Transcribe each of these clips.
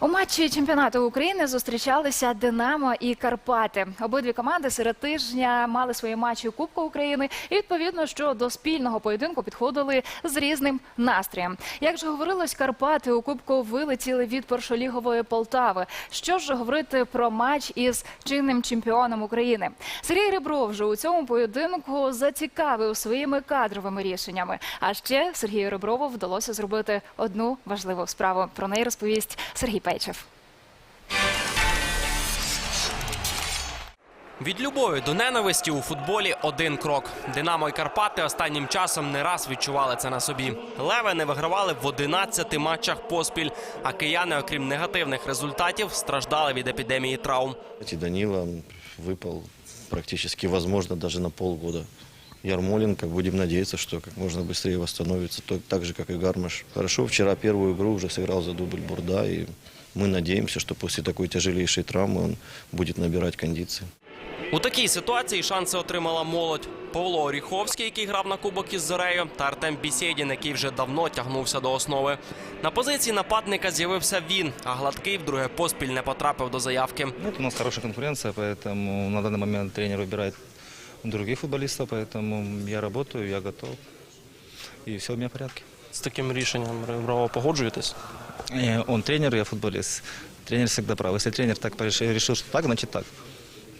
У матчі чемпіонату України зустрічалися Динамо і Карпати. Обидві команди серед тижня мали свої матчі Кубку України. І відповідно, що до спільного поєдинку підходили з різним настроєм. Як же говорилось, Карпати у Кубку вилетіли від першолігової Полтави. Що ж говорити про матч із чинним чемпіоном України? Сергій Ребров же у цьому поєдинку зацікавив своїми кадровими рішеннями. А ще Сергію Реброву вдалося зробити одну важливу справу. Про неї розповість Сергій Пейчев. Від любові до ненависті у футболі один крок. Динамо і Карпати останнім часом не раз відчували це на собі. Леви не вигравали в 11 матчах поспіль, а кияни, окрім негативних результатів, страждали від епідемії травм. Данила выпал практически, возможно, даже на полгода. Ярмоленко, будем надеяться, что как можно быстрее восстановится, то- так же, как и Гармаш. Хорошо, вчера первую игру уже сыграл за дубль Бурда, и мы надеемся, что после такой тяжелейшей травмы он будет набирать кондиции. У такій ситуації шанси отримала молодь. Павло Оріховський, який грав на кубок із Зорею, та Артем Бісєдін, який вже давно тягнувся до основи. На позиції нападника з'явився він, а гладкий вдруге поспіль не потрапив до заявки. Ну, это у нас хорошая конкуренция, поэтому на данный момент тренер выбирает других футболистов, поэтому я работаю, я готов. И все у меня в порядке. З таким рішенням Реброва погоджуєтесь? Э, Он тренер, я футболист. Тренер всегда прав. Если тренер так порешил- решил, что так, значит так.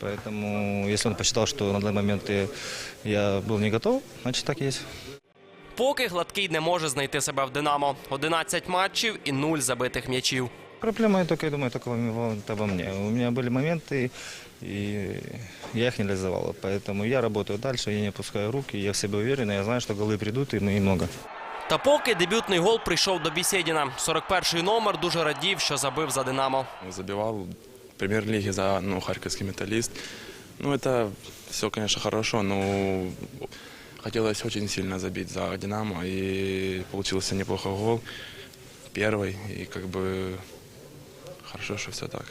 Поэтому, если он посчитал, что на данный момент э, я был не готов, значит так и есть. Поки гладкий не може знайти себе в Динамо. 11 матчів і 0 забитих м'ячів. Проблема, я только, я думаю, только во, это во мне. У меня были моменты, и я их не реализовал. Поэтому я работаю дальше, я не опускаю руки, я в себе уверен, и я знаю, что голы придут, и мы много. Та поки дебютний гол прийшов до Бісєдіна. 41-й номер дуже радів, що забив за Динамо. Забивал в премьер-лиге за ну, харьковский металлист. Ну, это все, конечно, хорошо, но хотелось очень сильно забить за «Динамо», и получился неплохой гол, первый, и как бы хорошо, что все так.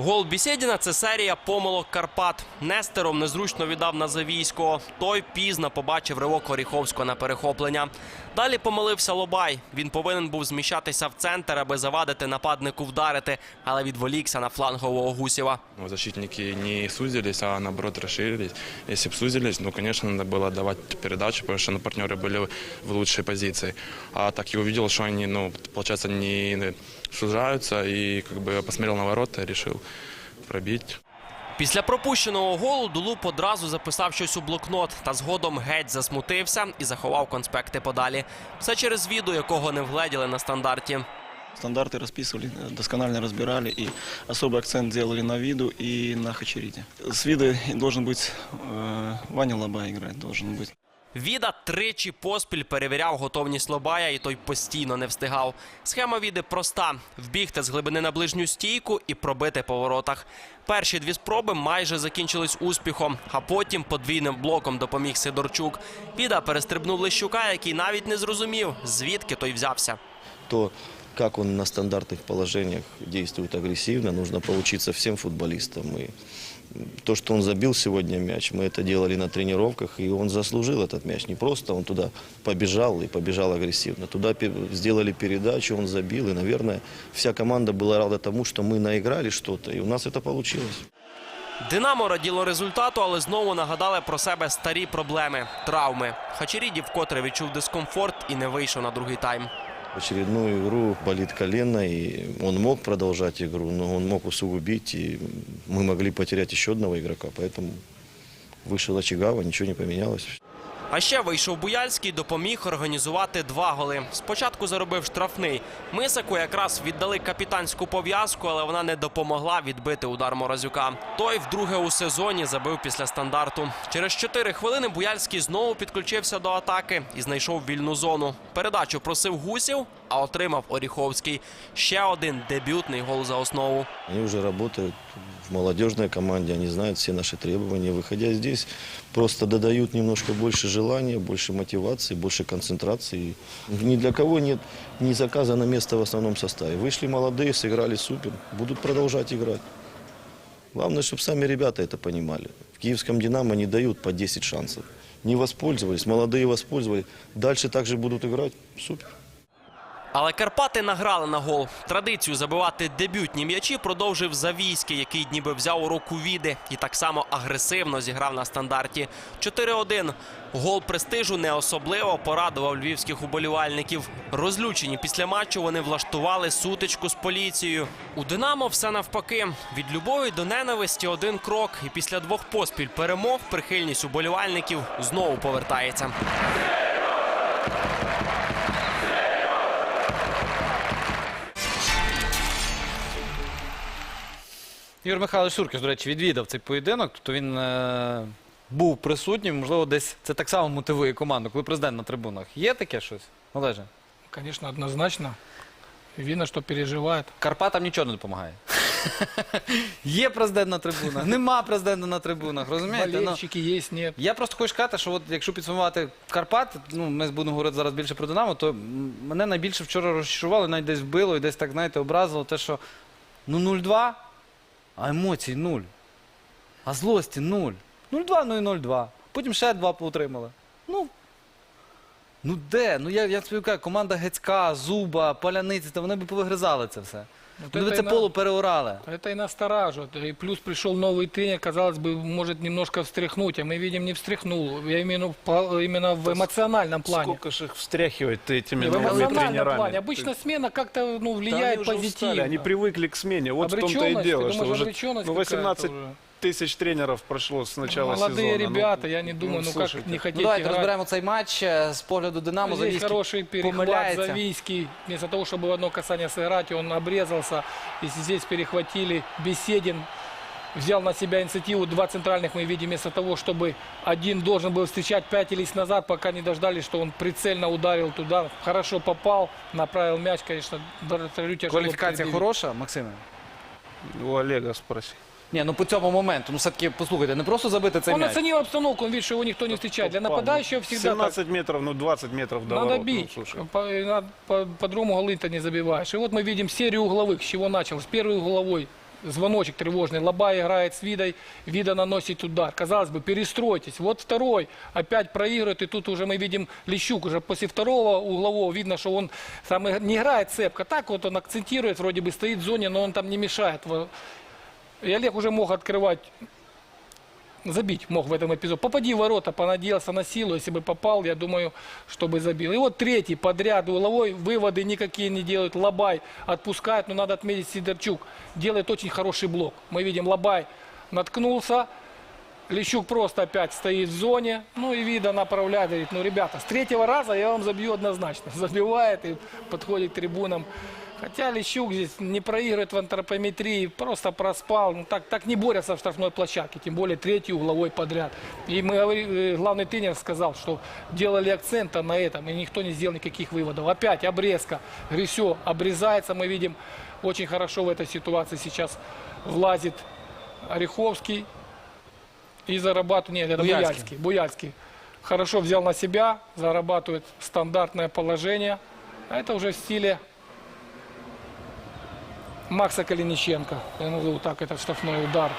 Гол Бісєдіна – це серія помилок Карпат. Нестеров незручно віддав на Завійського. Той пізно побачив ривок Оріховського на перехоплення. Далі помилився Лобай. Він повинен був зміщатися в центр, аби завадити нападнику вдарити, але відволікся на флангового Гусєва. Ну, защитники не сузились, а наоборот расширились. Если бы сузились, ну, конечно, надо было давать передачу, потому что ну, партнеры были в лучшей позиции. А так я увидел, что они, ну, получается, не сужаются, и как бы посмотрел на ворота и решил пробить. Після пропущеного голу Дулуп одразу записав щось у блокнот та згодом геть засмутився і заховав конспекти подалі. Все через відео, якого не вгледіли на стандарті. Стандарты расписывали, э, досконально разбирали и особый акцент делали на виду и на Хачериде. С вида должен быть э, Ваня Лоба играть, должен быть. Віда тричі поспіль перевіряв готовність Лобая, і той постійно не встигав. Схема віди проста: вбігти з глибини на ближню стійку і пробити по воротах. Перші дві спроби майже закінчились успіхом, а потім подвійним блоком допоміг Сидорчук. Віда перестрибнув Лещука, який навіть не зрозумів, звідки той взявся. То, как он на стандартных положениях действует агрессивно, нужно поучиться всем футболистам. И то, что он забил сегодня мяч, мы это делали на тренировках, и он заслужил этот мяч. Не просто он туда побежал и побежал агрессивно. Туда пе- сделали передачу, он забил, и, наверное, вся команда была рада тому, что мы наиграли что-то, и у нас это получилось. Динамо раділо результату, але знову нагадали про себе старі проблеми травми. Хачеріді вкотре відчув дискомфорт і не вийшов на другий тайм. Очередную игру болит колено, и он мог продолжать игру, но он мог усугубить, и мы могли потерять еще одного игрока, поэтому вышел Очагава, ничего не поменялось. А ще вийшов Буяльський, допоміг організувати два голи. Спочатку заробив штрафний. Мисаку якраз віддали капітанську пов'язку, але вона не допомогла відбити удар Морозюка. Той вдруге у сезоні забив після стандарту. Через чотири хвилини Буяльський знову підключився до атаки і знайшов вільну зону. Передачу просив Гусів, а отримав Оріховський. Ще один дебютний гол за основу. Они уже работают в молодежной команде, они знают все наши требования. Выходя здесь, просто додают немножко больше желания, больше мотивации, больше концентрации. Ни для кого нет ни заказа на место в основном составе. Вышли молодые, сыграли супер, будут продолжать играть. Главное, чтобы сами ребята это понимали. В киевском «Динамо» не дают по 10 шансов. Не воспользовались, молодые воспользовались. Дальше также будут играть. Супер. Але Карпати награли на гол. Традицію забивати дебютні м'ячі продовжив Завійський, який ніби взяв у руку віди і так само агресивно зіграв на стандарті. 4-1. Гол престижу не особливо порадував львівських уболівальників. Розлючені після матчу вони влаштували сутичку з поліцією. У Динамо все навпаки. Від любові до ненависті один крок. І після двох поспіль перемог прихильність уболівальників знову повертається. Ігор Михайлович Суркіс, до речі, відвідав цей поєдинок. Тобто він е, був присутній, можливо, десь це так само мотивує команду, коли президент на трибунах. Є таке щось? Олеже? Конечно, однозначно. Видно, что переживает. Карпатам нічого не допомагає. Є президент на трибунах, нема президента на трибунах, розумієте? Ну, Болельщики есть, нет. я просто хочу сказати, що от якщо підсумувати Карпат, ну ми будемо говорити зараз більше про Динамо, то м, мене найбільше вчора розчарувало, навіть десь вбило і десь так, знаєте, образило те, що ну 0-2, а емоцій нуль. А злості 0. 0-2, ну і 0-2. Потім ще два поотримали. Ну. Ну де? Ну я, я тобі кажу, команда Гецька, Зуба, Паляниці, та вони б повигризали це все. Вот Вони б это це и на- поло переорали. Это и настораживает. И плюс пришел новый тренер, казалось бы, может немножко встряхнуть, а мы видим, не встряхнул. Я имею в виду в пла- именно в эмоциональном плане. Сколько же их встряхивать-то этими Не, в новыми эмоциональном тренерами? плане. Обычно смена как-то ну, Да влияет они уже позитивно. устали, они привыкли к смене. Вот в том-то и Обреченность, дело, ты что думаешь, уже обреченность ну, какая-то 18 уже? тысяч тренеров прошло с начала Молодые сезона. Ну, ребята, я не думаю, ну, как слушайте. не Ну хотеть давайте играть. розберемо цей матч е, з погляду Динамо. Здесь Завійський хороший перехват помиляется. Завийский. Вместо того, чтобы в одно касание сыграть, он обрезался. И здесь перехватили. Беседин взял на себя инициативу. Два центральных мы видим. Вместо того, чтобы один должен был встречать, пятились назад, пока не дождались, что он прицельно ударил туда. Хорошо попал, направил мяч, конечно. вратарю тяжело Кваліфікація предъявить. хороша, Максиме? У Олега спроси. Ні, ну по цьому моменту, ну все-таки послухайте, не просто забити цей Он м'яч. оценил обстановку, он видит, что его никто не встречает. Для нападающего всегда так. 17 метров, ну 20 метров до Надо ворот. Ну, бить. слушай. По- на- по- По-другому голы ты не забиваешь. И вот мы видим серию угловых. С чего началось? Первый угловой. Звоночек тревожный. Лобай играет с Видой. Вида наносит удар. Казалось бы, перестройтесь. Вот второй опять проигрывает. И тут уже мы видим Лещук. Уже после второго углового видно, что он там и- не играет цепко. Так вот он акцентирует, вроде бы стоит в зоне, но он там не мешает. Во- И Олег уже мог открывать забить мог в этом эпизоде. Попади в ворота, понадеялся на силу. Если бы попал, я думаю, чтобы забил. И вот третий подряд угловой. Выводы никакие не делают. Лобай отпускает. Но надо отметить, Сидорчук делает очень хороший блок. Мы видим, Лобай наткнулся. Лещук просто опять стоит в зоне. Ну и вида направляет. Говорит, ну, ребята, с третьего раза я вам забью однозначно. Забивает и подходит к трибунам. Хотя Лещук здесь не проигрывает в антропометрии, просто проспал. Ну, так, так не борются в штрафной площадке, тем более третий угловой подряд. И мы э, главный тренер сказал, что делали акцента на этом, и никто не сделал никаких выводов. Опять обрезка. Грисё обрезается, мы видим, очень хорошо в этой ситуации сейчас влазит Ореховский и зарабатывает, нет, это Буяльский. Буяльский. Буяльский. Хорошо взял на себя, зарабатывает стандартное положение. А это уже в стиле Макса Калиниченко. Я назову так, это штрафной удар.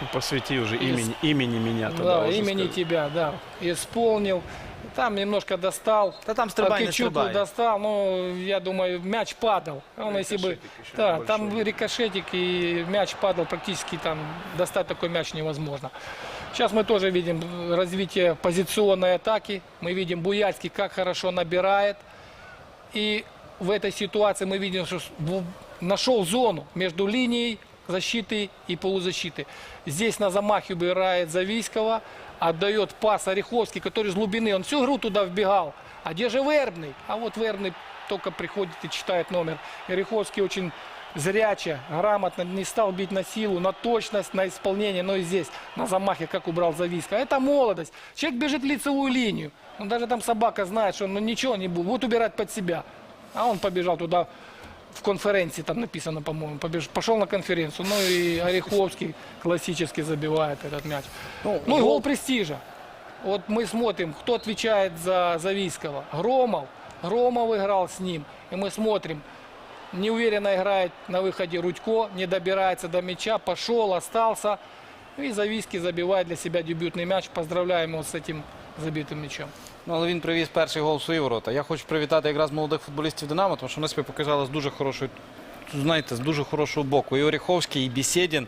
Ну, Посвяти уже имени, имени меня тогда Да, имени скажи. тебя, да. Исполнил. Там немножко достал. Та там стрибай, не стрибай. достал, но я думаю, мяч падал. Он, если бы, да, небольшой. там рикошетик и мяч падал практически там достать такой мяч невозможно. Сейчас мы тоже видим развитие позиционной атаки. Мы видим Буяльский, как хорошо набирает. И в этой ситуации мы видим, что нашел зону между линией защиты и полузащиты. Здесь на замахе убирает Завийского, отдает пас Ореховский, который с глубины, он всю игру туда вбегал. А где же Вербный? А вот Вербный только приходит и читает номер. Ореховский очень зряче, грамотно, не стал бить на силу, на точность, на исполнение, но и здесь, на замахе, как убрал Зависка. Это молодость. Человек бежит лицевую линию. Ну, даже там собака знает, что ну, ничего не будет, будет убирать под себя. А он побежал туда, в конференции там написано, по-моему, побеж... пошел на конференцию. Ну и Ореховский классически забивает этот мяч. Ну, Ну и гол- престижа. Вот мы смотрим, кто отвечает за Завийского. Громов. Громов играл с ним. И мы смотрим, неуверенно играет на выходе Рудько, не добирается до мяча, пошел, остался. И Завийский забивает для себя дебютный мяч. Поздравляем его с этим забитым мячом. Ну, але він привіз перший гол в свої ворота. Я хочу привітати якраз молодих футболістів Динамо, тому що вони себе показали з дуже хорошої, знаєте, з дуже хорошого боку. І Оріховський, і Бісєдін,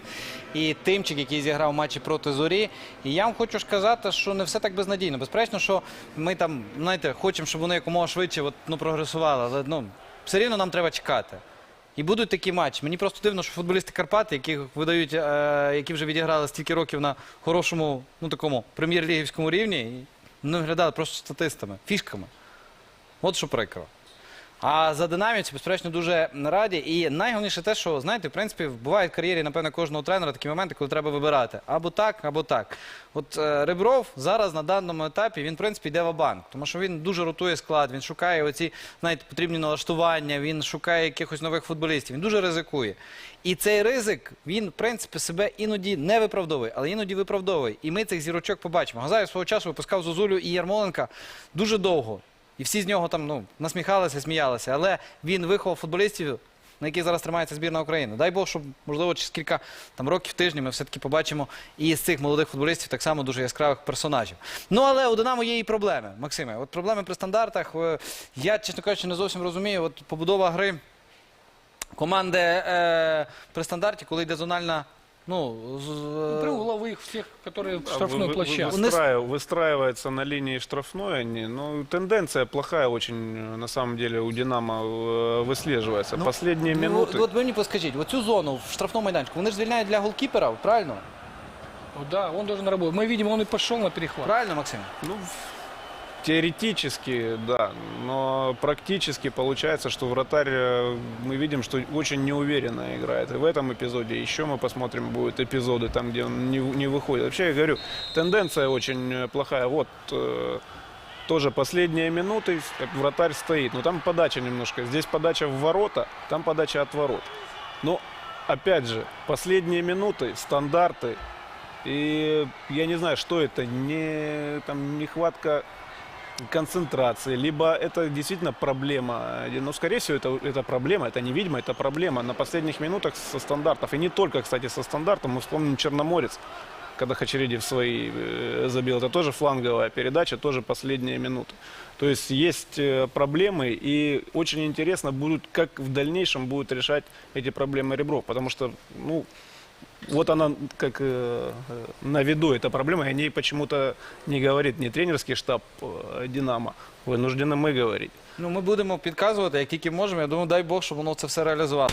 і Тимчик, який зіграв матчі проти зорі. І я вам хочу сказати, що не все так безнадійно. Безперечно, що ми там, знаєте, хочемо, щоб вони якомога швидше от, ну, прогресували, але ну, все рівно нам треба чекати. І будуть такі матчі. Мені просто дивно, що футболісти Карпати, яких видають, е, які вже відіграли стільки років на хорошому, ну такому прем'єр-лігівському рівні, не виглядали просто статистами, фішками. От що прикро. А за динаміці, безперечно, дуже раді. І найголовніше те, що знаєте, в принципі, бувають в кар'єрі, напевно, кожного тренера такі моменти, коли треба вибирати або так, або так. От е, Ребров зараз на даному етапі він, в принципі, йде в банк, тому що він дуже ротує склад, він шукає оці, знаєте, потрібні налаштування, він шукає якихось нових футболістів, він дуже ризикує. І цей ризик, він, в принципі, себе іноді не виправдовує, але іноді виправдовує. І ми цих зірочок побачимо. Газаєв свого часу випускав Зозулю і Ярмоленка дуже довго. І всі з нього там ну, насміхалися, сміялися. Але він виховав футболістів, на яких зараз тримається збірна України. Дай Бог, щоб, можливо, через кілька там, років, тижнів ми все-таки побачимо і з цих молодих футболістів так само дуже яскравих персонажів. Ну, але у Динамо є і проблеми, Максиме. От проблеми при стандартах. Е, Я, чесно кажучи, не зовсім розумію. От побудова гри команди е, при стандарті, коли йде зональна. Ну, з- При угловых всех, которые в А штрафной вы- вы- площадке. выстраив- выстраивается на линии штрафной. Они, ну, тенденция плохая очень, э, на самом деле, у «Динамо» э, выслеживается. Ну, Последние ну, минуты... От ви мені поскажіть, оцю зону в штрафному майданчику, вони ж звільняють для голкіпера, правильно? Да, он должен работать. Мы видим, он и пошел на перехват. Правильно, Максим? Ну, теоретически, да, но практически получается, что вратарь, э, мы видим, что очень неуверенно играет. И в этом эпизоде еще мы посмотрим, будут эпизоды там, где он не, не выходит. Вообще, я говорю, тенденция очень э, плохая. Вот, э, тоже последние минуты, вратарь стоит. Но там подача немножко. Здесь подача в ворота, там подача от ворот. Но, опять же, последние минуты, стандарты. И я не знаю, что это, не, там, нехватка концентрации, либо это действительно проблема. Но, скорее всего, это, это проблема, это невидимо, это проблема на последних минутах со стандартов. И не только, кстати, со стандартом. Мы вспомним Черноморец, когда Хачериди свои э, забил. Это тоже фланговая передача, тоже последние минуты. То есть есть э, проблемы, и очень интересно будет, как в дальнейшем будет решать эти проблемы Ребров. Потому что, ну, вот она как э, э, на виду эта проблема, и о ней почему-то не говорит ни тренерский штаб э, «Динамо». Вынуждены мы говорить. Ну, ми будемо підказувати, як тільки можемо. Я думаю, дай Бог, щоб воно це все реалізувало.